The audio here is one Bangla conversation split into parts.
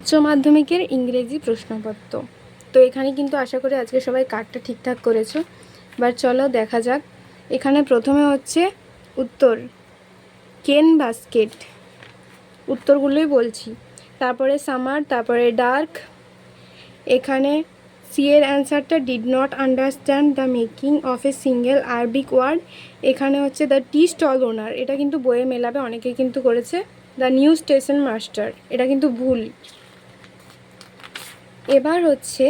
উচ্চ মাধ্যমিকের ইংরেজি প্রশ্নপত্র। তো এখানে কিন্তু আশা করি আজকে সবাই কার্ডটা ঠিকঠাক করেছ। এবার চলো দেখা যাক। এখানে প্রথমে হচ্ছে উত্তর। কেন বাস্কেট? উত্তরগুলোই বলছি। তারপরে সামার, তারপরে ডার্ক। এখানে সি এর অ্যান্সারটা did not understand the making of a single Arabic word. এখানে হচ্ছে দ্য টি স্টল ওনার। এটা কিন্তু বইয়ে মেলাবে অনেকে কিন্তু করেছে। The new station master. এটা কিন্তু ভুল। এবার হচ্ছে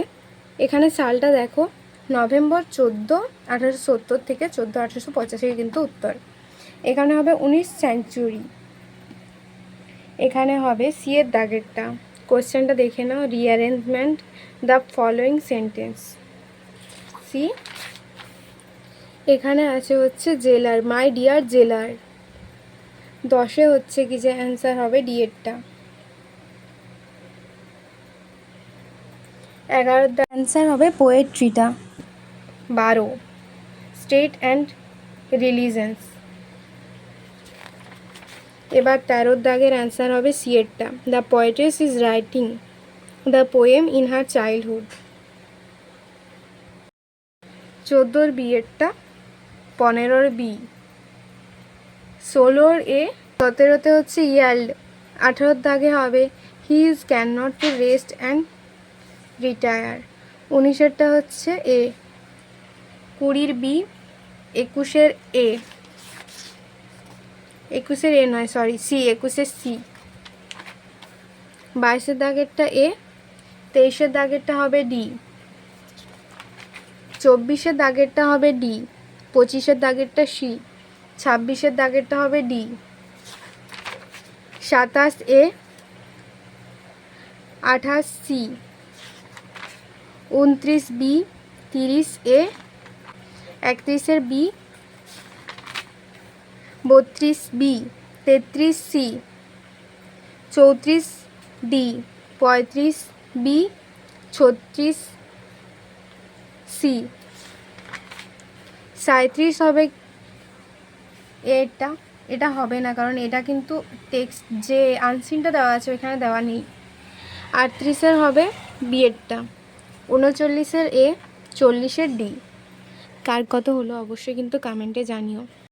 এখানে সালটা দেখো, নভেম্বর চোদ্দ আঠারোশো সত্তর থেকে চোদ্দ আঠারোশো পঁচাশি কিন্তু উত্তর। এখানে হবে উনিশ সেঞ্চুরি এখানে হবে সি এর দাগেরটা। কোশ্চেনটা দেখে নাও rearrangement the following sentence C এখানে আছে হচ্ছে জেলার মাই ডিয়ার জেলার। দশে হচ্ছে কি যে অ্যান্সার হবে ডিএডটা এগারো অ্যান্সার হবে পোয়েট্রিটা বারো। স্টেট অ্যান্ড রিলিজেন্স এবার তেরোর দাগের অ্যান্সার হবে সিয়েরটা the poetess is writing the poem in her childhood চোদ্দোর বিয়েরটা পনেরোর বি ষোলোর এ সতেরোতে হচ্ছে ইয়াল্ড আঠেরোর দাগে হবে he is can not to rest and retire. উনিশেরটা হচ্ছে এ। কুড়ির বি, একুশের এ। একুশের এ নয় সরি সি, একুশের সি। বাইশের দাগেরটা এ, তেইশের দাগেরটা হবে ডি। চব্বিশের দাগেরটা হবে ডি। পঁচিশের দাগেরটা সি। ছাব্বিশের দাগেরটা হবে ডি। সাতাশ এ। আঠাশ সি। উনত্রিশ বি, তিরিশ এ একত্রিশের বি, বত্রিশ বি, তেত্রিশ সি, চৌত্রিশ ডি, পঁয়ত্রিশ বি, ছত্রিশ সি। সাঁত্রিশ হবে এটা এটা হবে না কারণ এটা কিন্তু টেক্সট যে আনসিনটা দেওয়া আছে ওইখানে দেওয়া নেই। আটত্রিশের হবে বিয়েরটা উনচল্লিশের এ চল্লিশের ডি। কার কত হলো অবশ্যই কিন্তু কমেন্টে জানিও।